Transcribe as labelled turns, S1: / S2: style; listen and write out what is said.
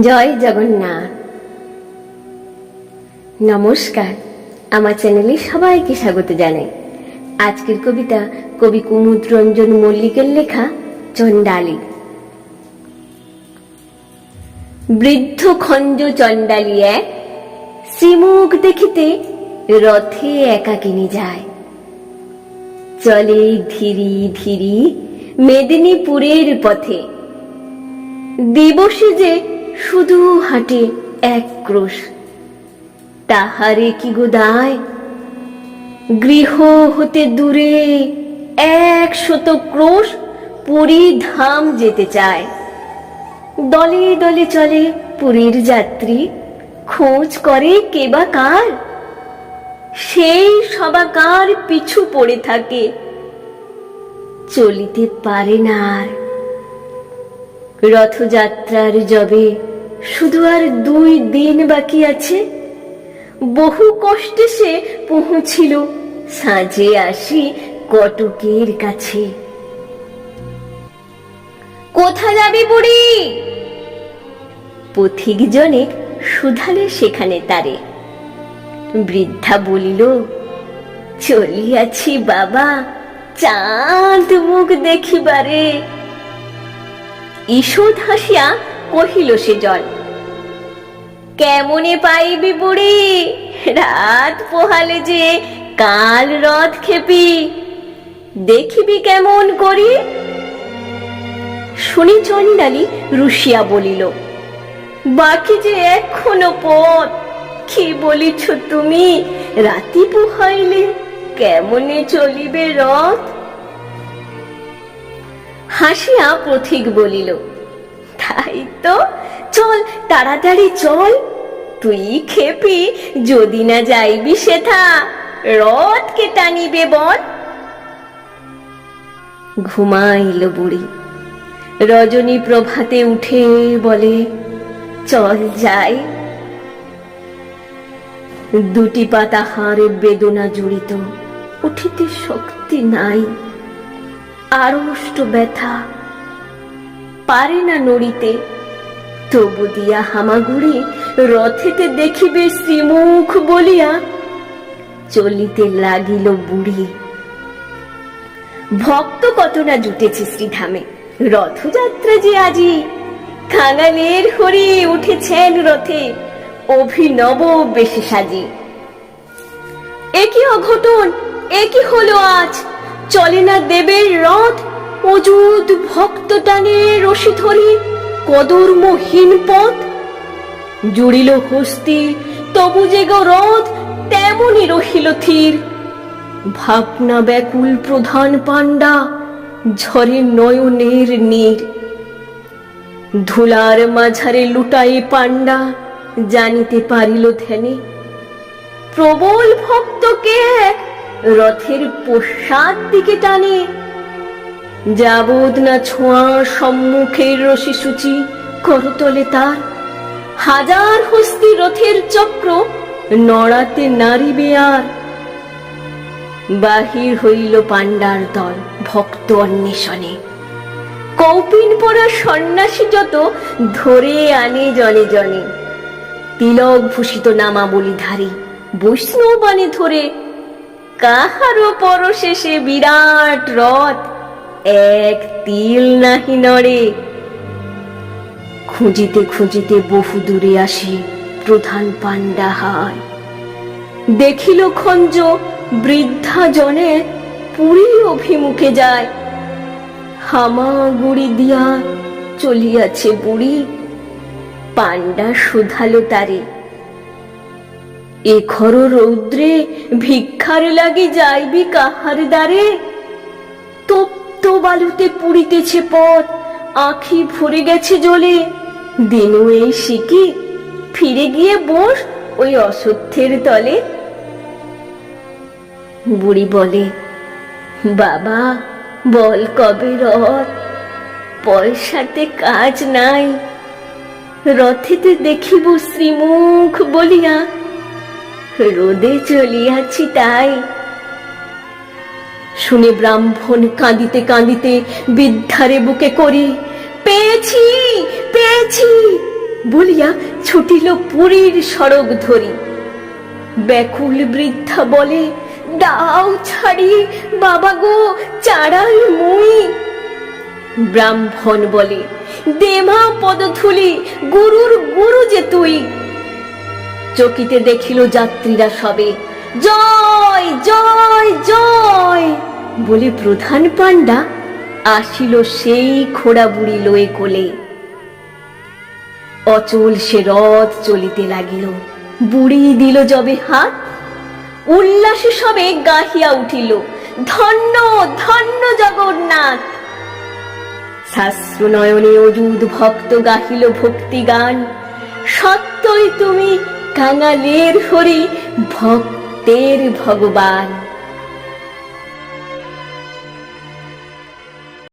S1: জয় জগন্নাথ। নমস্কার, আমার চ্যানেলে সবাইকে স্বাগত জানাই। আজকের কবিতা কবি কুমুদ রঞ্জন মল্লিকের লেখা চণ্ডালী। বৃদ্ধ খঞ্জ চণ্ডালী এক, শ্রীমুখ দেখিতে রথে একাকিনী যায় চলে ধীরি ধীরি মেদিনীপুরের পথে। দিবসে যে শুধু হাঁটে এক ক্রোশ। তাহারে কি গোদায় গৃহ হতে দূরে এক শত ক্রোশ ধাম যেতে চায়। দলে দলে চলে পুরীর যাত্রী, খোঁজ করে কেবা কার? সেই সবাকার পিছু পড়ে থাকে। চলিতে পারে না আর। রথযাত্রার জবে শুধু আর দুই দিন বাকি আছে। বহু কষ্টে সে পৌঁছিল। সাঁঝে আসি কটকের কাছে। কোথা যাবি বুড়ি? পথিক জনে সুধালে সেখানে তারে। বৃদ্ধা বলিল, চলিয়াছি বাবা, চাঁদ মুখ দেখিবারে। ঈষৎ হাসিয়া কহিল সে জল কেমনে পাইবি বুড়ি? রাত পোহালে যে কাল রথ খেপি, দেখিবি কেমন করি? শুনি চন্ডালি রুশিয়া বলিল, বাকি যে এখনও পথ, কি বলিছ তুমি? রাতি পোহাইলে কেমনে চলিবে রথ? হাসিয়া পথিক বলিল তাই তো চল তাড়াতাড়ি চল। তুই খেপি যদি না যাইবি সেথা রথকে টানিবে বল। ঘুমাইল বুড়ি। রজনী প্রভাতে উঠে বলে, চল যাই। দুটি পাতা হাড়ে বেদনা জড়িত, উঠিতে শক্তি নাই। আড়ষ্ট ব্যথা পারে না নড়িতে। তবু দিয়া হামাগুড়ি রথেতে দেখিবে শ্রীমুখ বলিয়া চলিতে লাগিল বুড়ি। ভক্ত কত না জুটেছে শ্রীধামে। রথযাত্রা যে আজি, খাঙালের হরি উঠেছেন রথে, অভিনব বেশি সাজি। একই অঘটন একই হলো আজ? চলে না দেবের রথ অযুত ভক্ত টানে রশি ধরি কদর্মহীন পথ। জুড়িল হস্তি, তবু যে রথ, তেমনই রহিল থির ভাবনা ব্যাকুল প্রধান পাণ্ডা, ঝরে নয়নের নীর। ধুলার মাঝারে লুটাই পাণ্ডা, জানিতে পারিল ধ্যানে। প্রবল ভক্তকে রথের পশ্চাৎ দিকে টানে। যাবৎ না ছোঁয়া সম্মুখের রশি সূচি করতলে তার। হাজার হস্তি রথের চক্র নড়াতে নারিবে আর। বাহির হইল পাণ্ডার দল ভক্ত অন্বেষণে। কৌপিন পরা সন্ন্যাসী যত ধরে আনে জনে জনে। তিলক ভূষিত নামাবলিধারী বৈষ্ণব বাণে ধরে, কাহারও পরশেষে বিরাট রথ এক তিল নাহি নড়ে। খুঁজিতে খুঁজিতে বহু দূরে আসি প্রধান পাণ্ডা হায়। দেখিল খঞ্জ বৃদ্ধা জনে পুরী অভিমুখে যায়। হামাগুড়ি দিয়া চলিয়াছে বুড়ি। পাণ্ডা শুধালো তারে। এখর রৌদ্রে ভিক্ষার লাগি যাইবি কাহার দ্বারে? তপ্ত বালুতে পুড়িতেছে পথ। আখি ভরে গেছে জলে। দিনু এই শিকি ফিরে গিয়ে বস ওই অসত্যের তলে। বুড়ি বলে, বাবা, বল কবে রথ? পয়সাতে কাজ নাই। রথেতে দেখিব শ্রীমুখ বলিয়া, রোদে চলিয়াছি তাই। শুনে ব্রাহ্মণ কাঁদিতে কাঁদিতে বিদ্ধারে বুকে করি, পেয়েছি পেয়েছি! বলিয়া ছুটিল পুরীর সড়ক ধরি। ব্যাকুল বৃদ্ধা বলে, দাও ছাড়ি, বাবা গো চাড়াই মুই! ব্রাহ্মণ বলে, দেমা পদধূলি, গুরুর গুরু যে তুই! চকিতে দেখিল যাত্রীরা সবে, জয় জয় জয়! বলে প্রধান পাণ্ডা আসিল সেই খোড়া বুড়ি লয়ে কোলে। অচল সে রথ চলিতে লাগিল। বুড়ি দিল যবে হাত, উল্লাসে সবে গাহিয়া উঠিল, ধন্য ধন্য জগন্নাথ। শাস্ত্র নয়নে অযুদ ভক্ত গাহিল ভক্তি গান সত্যই তুমি কাঙালের হরি ভক্তের ভগবান।